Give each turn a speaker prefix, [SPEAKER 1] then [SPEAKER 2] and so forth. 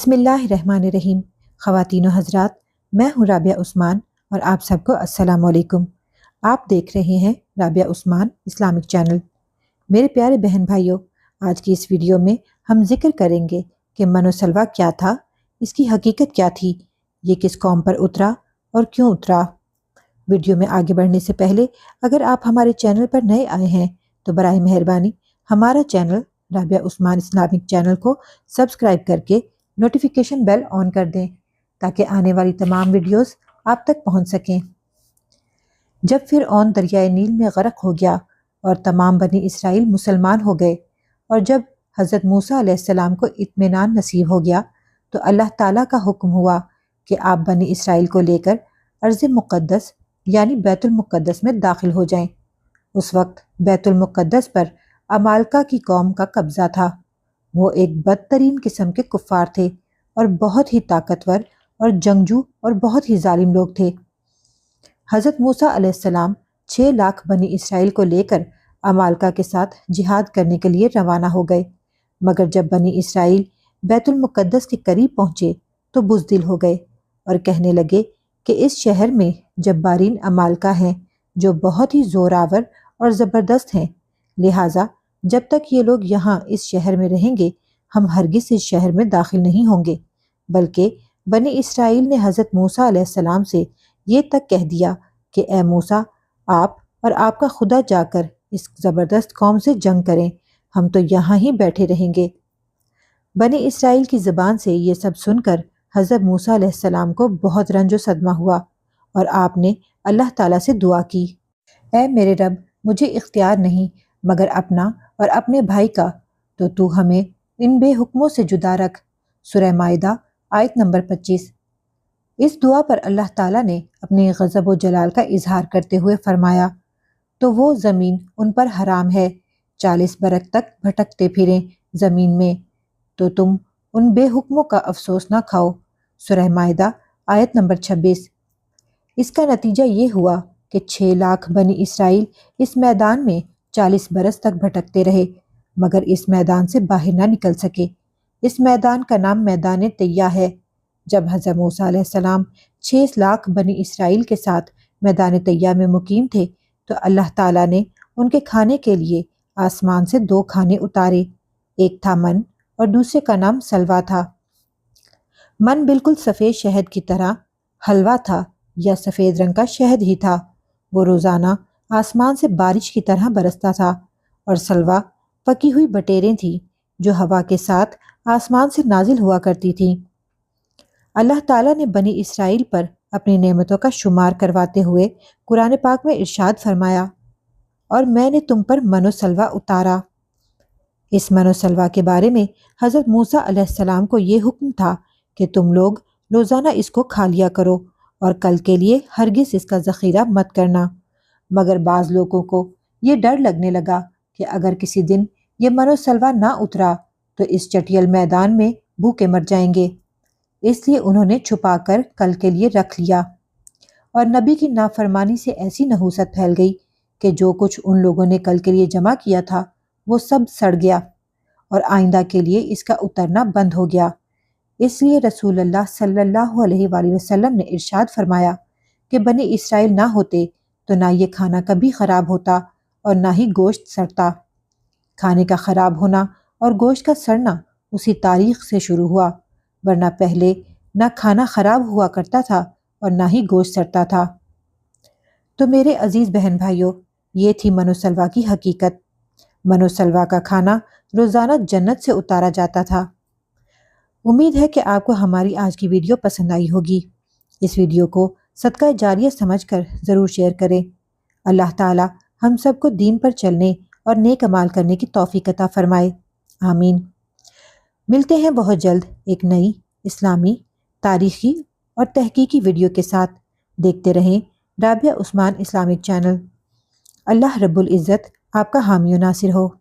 [SPEAKER 1] بسم اللہ الرحمن الرحیم۔ خواتین و حضرات، میں ہوں رابعہ عثمان اور آپ سب کو السلام علیکم۔ آپ دیکھ رہے ہیں رابعہ عثمان اسلامک چینل۔ میرے پیارے بہن بھائیوں، آج کی اس ویڈیو میں ہم ذکر کریں گے کہ من و سلوا کیا تھا، اس کی حقیقت کیا تھی، یہ کس قوم پر اترا اور کیوں اترا۔ ویڈیو میں آگے بڑھنے سے پہلے اگر آپ ہمارے چینل پر نئے آئے ہیں تو برائے مہربانی ہمارا channel Rabia Usman Islamic channel کو سبسکرائب کر کے نوٹیفیکیشن بیل آن کر دیں تاکہ آنے والی تمام ویڈیوز آپ تک پہنچ سکیں۔ جب پھر اون دریائے نیل میں غرق ہو گیا اور تمام بنی اسرائیل مسلمان ہو گئے اور جب حضرت موسیٰ علیہ السلام کو اطمینان نصیب ہو گیا تو اللہ تعالیٰ کا حکم ہوا کہ آپ بنی اسرائیل کو لے کر عرض مقدس یعنی بیت المقدس میں داخل ہو جائیں۔ اس وقت بیت المقدس پر امالکہ کی قوم کا قبضہ تھا۔ وہ ایک بدترین قسم کے کفار تھے اور بہت ہی طاقتور اور جنگجو اور بہت ہی ظالم لوگ تھے۔ حضرت موسیٰ علیہ السلام چھ لاکھ بنی اسرائیل کو لے کر امالکہ کے ساتھ جہاد کرنے کے لیے روانہ ہو گئے، مگر جب بنی اسرائیل بیت المقدس کے قریب پہنچے تو بزدل ہو گئے اور کہنے لگے کہ اس شہر میں جب بارین ہیں جو بہت ہی زوراور اور زبردست ہیں، لہٰذا جب تک یہ لوگ یہاں اس شہر میں رہیں گے، ہم ہرگز اس شہر میں داخل نہیں ہوں گے۔ بلکہ بنی اسرائیل نے حضرت موسیٰ علیہ السلام سے یہ تک کہہ دیا کہ اے موسیٰ، آپ اور آپ کا خدا جا کر اس زبردست قوم سے جنگ کریں، ہم تو یہاں ہی بیٹھے رہیں گے۔ بنی اسرائیل کی زبان سے یہ سب سن کر حضرت موسیٰ علیہ السلام کو بہت رنج و صدمہ ہوا اور آپ نے اللہ تعالیٰ سے دعا کی۔ اے میرے رب، مجھے اختیار نہیں مگر اپنا اور اپنے بھائی کا، تو تو ہمیں ان بے حکموں سے جدا رکھ۔ سورہ معدہ آیت نمبر پچیس۔ اس دعا پر اللہ تعالیٰ نے اپنے غضب و جلال کا اظہار کرتے ہوئے فرمایا، تو وہ زمین ان پر حرام ہے، چالیس برک تک بھٹکتے پھریں زمین میں، تو تم ان بے حکموں کا افسوس نہ کھاؤ۔ سورہ معدہ آیت نمبر چھبیس۔ اس کا نتیجہ یہ ہوا کہ چھ لاکھ بنی اسرائیل اس میدان میں چالیس برس تک بھٹکتے رہے، مگر اس میدان سے باہر نہ نکل سکے۔ اس میدان کا نام میدان تیہ ہے، جب حضرت موسیٰ علیہ السلام چھ لاکھ بنی اسرائیل کے ساتھ میدان تیہ میں مقیم تھے، تو اللہ تعالیٰ نے ان کے کھانے کے لیے آسمان سے دو کھانے اتارے۔ ایک تھا من اور دوسرے کا نام سلوا تھا۔ من بالکل سفید شہد کی طرح حلوہ تھا یا سفید رنگ کا شہد ہی تھا۔ وہ روزانہ آسمان سے بارش کی طرح برستا تھا اور سلوا پکی ہوئی بٹیریں تھیں جو ہوا کے ساتھ آسمان سے نازل ہوا کرتی تھیں۔ اللہ تعالیٰ نے بنی اسرائیل پر اپنی نعمتوں کا شمار کرواتے ہوئے قرآن پاک میں ارشاد فرمایا، اور میں نے تم پر من و سلوا اتارا۔ اس من و سلوا کے بارے میں حضرت موسیٰ علیہ السلام کو یہ حکم تھا کہ تم لوگ روزانہ اس کو کھا لیا کرو اور کل کے لیے ہرگز اس کا ذخیرہ مت کرنا۔ مگر بعض لوگوں کو یہ ڈر لگنے لگا کہ اگر کسی دن یہ من و سلوا نہ اترا تو اس چٹیل میدان میں بھوکے مر جائیں گے۔ اس لیے انہوں نے چھپا کر کل کے لیے رکھ لیا۔ اور نبی کی نافرمانی سے ایسی نحوست پھیل گئی کہ جو کچھ ان لوگوں نے کل کے لیے جمع کیا تھا وہ سب سڑ گیا اور آئندہ کے لیے اس کا اترنا بند ہو گیا۔ اس لیے رسول اللہ صلی اللہ علیہ وآلہ وسلم نے ارشاد فرمایا کہ بنی اسرائیل نہ ہوتے تو نہ یہ کھانا کبھی خراب ہوتا اور نہ ہی گوشت سڑتا۔ کھانے کا خراب ہونا اور گوشت کا سڑنا اسی تاریخ سے شروع ہوا، ورنہ پہلے نہ کھانا خراب ہوا کرتا تھا اور نہ ہی گوشت سڑتا تھا۔ تو میرے عزیز بہن بھائیوں یہ تھی منو سلوا کی حقیقت۔ منو سلوا کا کھانا روزانہ جنت سے اتارا جاتا تھا۔ امید ہے کہ آپ کو ہماری آج کی ویڈیو پسند آئی ہوگی۔ اس ویڈیو کو صدقہ جاریہ سمجھ کر ضرور شیئر کریں۔ اللہ تعالی ہم سب کو دین پر چلنے اور نیک عمال کرنے کی توفیق عطا فرمائے۔ آمین۔ ملتے ہیں بہت جلد ایک نئی اسلامی، تاریخی اور تحقیقی ویڈیو کے ساتھ۔ دیکھتے رہیں رابعہ عثمان اسلامک چینل۔ اللہ رب العزت آپ کا حامی و ناصر ہو۔